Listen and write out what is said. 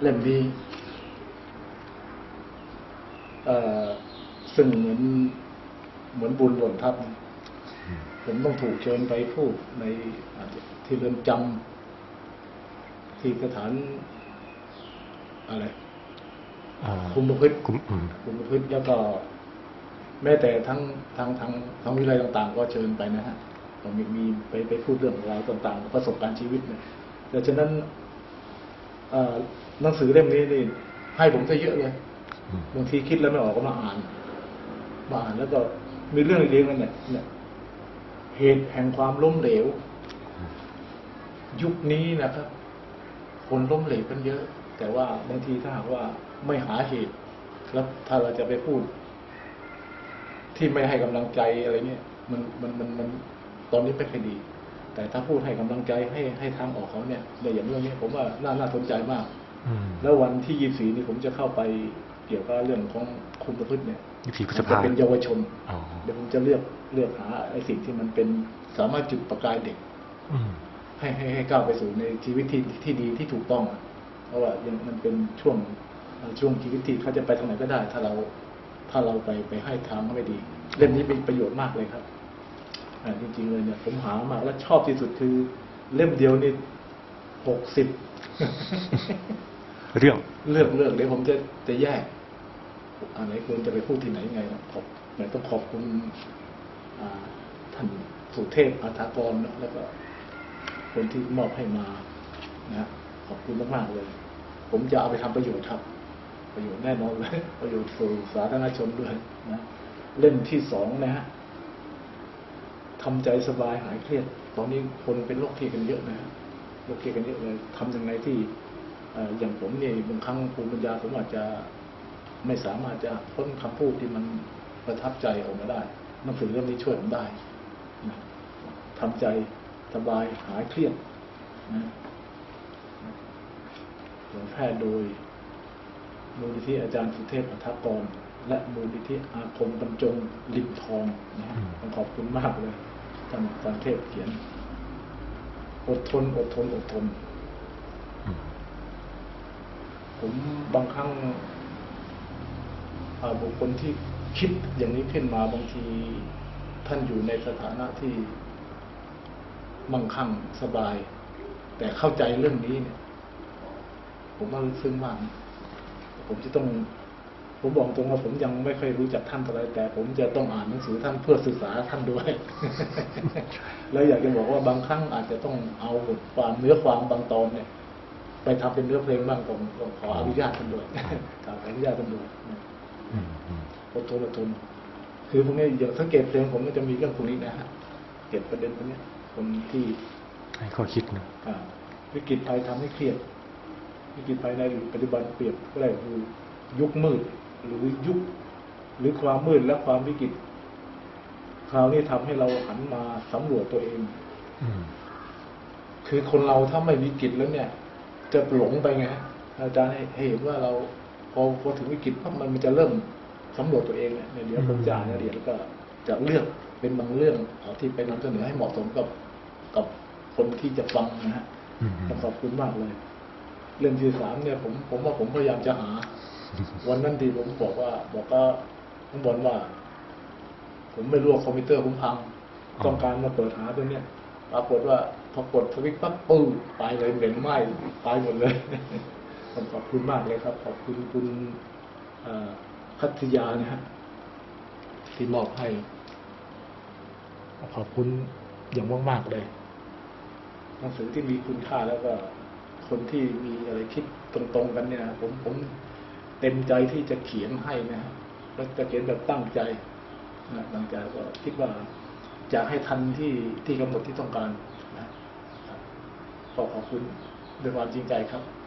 เล่มนี้เอ่อซึ่งเหมือนเหมือนบุญหล่นทับนะผมต้องถูกเชิญไปพูดในอาจจะที่เรือนจำที่สถานอะไรอ่าคุมประพฤติคุมอืมคุมประพฤติแล้วก็ แม้แต่ทั้งทั้งทั้งทั้งวิทยาลัยต่าง ๆ ก็เชิญไปนะฮะก็มีมีไปไปพูดเรื่องราวต่าง ๆ ประสบการณ์ชีวิตเนี่ยดังนั้นเอ่อ หนังสือเล่มนี้นี่ ให้ผมซะเยอะเลยอืมบางทีคิดแล้วไม่ออกก็มาอ่านมาอ่านแล้วก็มีเรื่องเรียงกันเนี่ยเนี่ย เหตุแห่งความล้มเหลว ยุคนี้นะครับ คนล้มเหลวกันเยอะ แต่ว่าบางทีถ้าหากว่าไม่หาเหตุ แล้วถ้าเราจะไปพูด ที่ไม่ให้กำลังใจอะไรเงี้ยมันมันมันมันตอนนี้ไม่ค่อยดี แต่ถ้าพูดให้กำลังใจให้ให้ทางออกเขาเนี่ยในอย่างเรื่องนี้ผมว่าน่าน่าสนใจมากอืม แล้ววันที่ยี่สีนี่ผมจะเข้าไปเกี่ยวกับเรื่องของคุมประพฤติเนี่ยยี่สิบพฤษจะภาเป็นเยาวชนอ๋อเดี๋ยวผมจะเลือกเลือกหาไอ้สิ่งที่มันเป็นสามารถจุดประกายเด็กอืมให้ให้ให้ก้าวไปสู่ในชีวิตที่ที่ดีที่ถูกต้องอะเพราะว่ายังมันเป็นช่วงเอ่อช่วงชีวิตที่เขาจะไปทางไหนก็ได้ ถ้าเราถ้าเราไปไปให้ทางเขาไม่ดี เล่มนี้เป็นประโยชน์มากเลยครับอ่าจริงๆเลยเนี่ยผมหามากและชอบที่สุดคือ เล่มเดียวนี่หกสิบ เรื่องเลือกเลือกเดี๋ยวผมจะจะแยกอันไหนควรจะไปพูดที่ไหนยังไงนะขอบไหนต้องขอบคุณท่านสุเทพอัฐากรนะแล้วก็คนที่มอบให้มานะขอบคุณมากๆเลย ผมจะเอาไปทำประโยชน์ครับ ประโยชน์แน่นอนเลยประโยชน์สู่สาธารณชนด้วยนะเล่มที่สองนะฮะทำใจสบายหายเครียด ตอนนี้คนเป็นโรคเครียดกันเยอะนะฮะโรคเครียดกันเยอะเลยทำยังไงที่ อย่างผมเนี่ยบางครั้งภูมิปัญญาผมอาจจะไม่สามารถจะพ้นคำพูดที่มันประทับใจออกมาได้หนังสือเล่มนี้ช่วยผมได้นะทำใจสบายหายเครียดนะผยแพร่โดยมูลนิธิอาจารย์สุเทพอัฐกร และมูลนิธิอาคมบรรจงลิมทองนะต้องขอบคุณมากเลยท่านอาจารย์เทพเขียน อดทน อดทน อดทน ผมบางครั้งอ่าบุคคลที่คิดอย่างนี้ขึ้นมาบางทีท่านอยู่ในสถานะที่มั่งคั่งสบาย แต่เข้าใจเรื่องนี้เนี่ย ผมว่าลึกซึ้งมากนะผมจะต้อง ผมบอกตรงว่าผมยังไม่ค่อยรู้จักท่านเท่าไหรแต่ ผมจะต้องอ่านหนังสือท่านเพื่อศึกษาท่านด้วย แล้วอยากจะบอกว่าบางครั้งอาจจะต้องเอาบทความเนื้อความบางตอนเนี่ย ไปทำเป็นเนื้อเพลงบ้างผมผมขออนุญาตท่านด้วยขออนุญาตท่านด้วยนะอืมอืมอดทนอดทนคือพวกนี้อย่างสังเกตเพลงผมมันจะมีเรื่องพวกนี้นะฮะเก็บประเด็นพวกนี้คนที่ให้ข้อคิดนะอ่าวิกฤตภัยทำให้เครียดวิกฤตภัยในปัจจุบันเปรียบก็ได้คือยุคมืด หรือยุค หรือความมืดและความวิกฤตคราวนี้ทำให้เราหันมาสำรวจตัวเองอืมคือคนเราถ้าไม่วิกฤตแล้วเนี่ย จะหลงไปไงฮะอาจารย์ให้ให้เห็นว่าเราพอพอถึงวิกฤตปั๊บมันมันจะเริ่มสำรวจตัวเองเนี่ยเดี๋ยวผมจะอ่านรายละเอียดแล้วก็จะเลือกเป็นบางเรื่องเอาที่ไปนำเสนอให้เหมาะสมกับกับคนที่จะฟังนะฮะอืมขอบคุณมากเลย เรื่องที่สามเนี่ยผมผมว่าผมพยายามจะหา วันนั้นที่ผมบอกว่า บอกว่าข้างบนว่า ผมไม่รู้ว่าคอมพิวเตอร์ผมพัง ต้องการมาเปิดหาตัวเนี้ยปรากฏว่า พอกดสวิตช์ปั๊บปื้อตายเลยเหม็นไหม้ตายหมดเลยผมขอบคุณมากเลยครับ ขอบคุณคุณคัตยานะฮะที่มอบให้ ขอบคุณอย่างมากๆเลยหนังสือที่มีคุณค่าแล้วก็ คนที่มีอะไรคิดตรงๆกันเนี่ย ผมผมเต็มใจที่จะเขียนให้นะฮะแล้วจะเขียนแบบตั้งใจนะตั้งใจก็คิดว่าอยากให้ทันที่ที่กำหนดที่ต้องการ นะครับก็ขอบคุณด้วยความจริงใจครับ